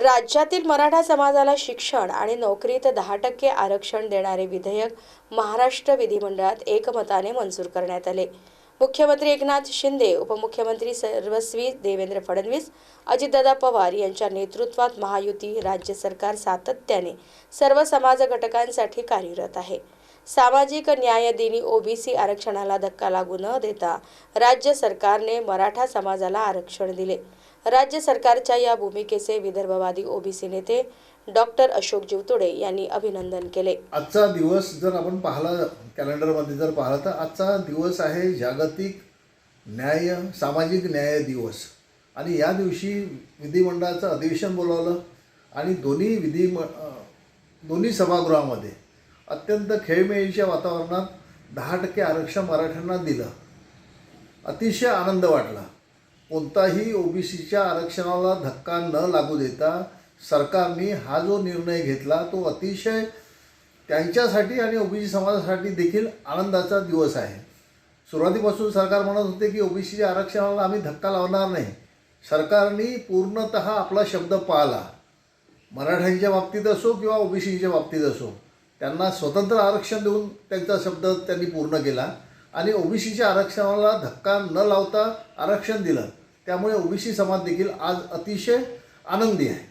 राज्यातील मराठा समाजाला शिक्षण आणि नोकरीत दहा टक्के आरक्षण देणारे विधेयक महाराष्ट्र विधिमंडळात एकमताने मंजूर करण्यात आले. मुख्यमंत्री एकनाथ शिंदे उपमुख्यमंत्री सर्वस्वी देवेंद्र फडणवीस अजितदादा पवार यांच्या नेतृत्वात महायुती राज्य सरकार सातत्याने सर्व समाज घटकांसाठी कार्यरत आहे. सामाजिक न्याय दिनी ओबीसी आरक्षणाला धक्का लागू न देता राज्य सरकारने मराठा समाजाला आरक्षण दिले. राज्य सरकारच्या या भूमिकेचे विदर्भवादी ओबीसी नेते डॉक्टर अशोक जीवतोडे यांनी अभिनंदन केले. आजचा दिवस जर आपण पाहिला कॅलेंडरमध्ये जर पाहिला तर आजचा दिवस आहे जागतिक न्याय सामाजिक न्याय दिवस. आणि या दिवशी विधिमंडळाचं अधिवेशन बोलावलं आणि दोन्ही विधी दोन्ही सभागृहामध्ये अत्यंत खेळमेळीच्या वातावरणात दहा टक्के आरक्षण मराठ्यांना दिलं. अतिशय आनंद वाटला. कोणताही ओबीसीच्या आरक्षणाला धक्का न लागू देता सरकारने हा जो निर्णय घेतला तो अतिशय त्यांच्यासाठी आणि ओबीसी समाजासाठी देखील आनंदाचा दिवस आहे. सुरुवातीपासून सरकार म्हणत होते की ओबीसीच्या आरक्षणाला आम्ही धक्का लावणार नाही. सरकारने पूर्णत आपला शब्द पाळला. मराठ्यांच्या बाबतीत असो किंवा ओबीसीच्या बाबतीत असो त्यांना स्वतंत्र आरक्षण देऊन त्यांचा शब्द त्यांनी पूर्ण केला आणि ओबीसीच्या आरक्षणाला धक्का न लावता आरक्षण दिलं. त्यामुळे ओबीसी समाज देखील आज अतिशय आनंदी आहे.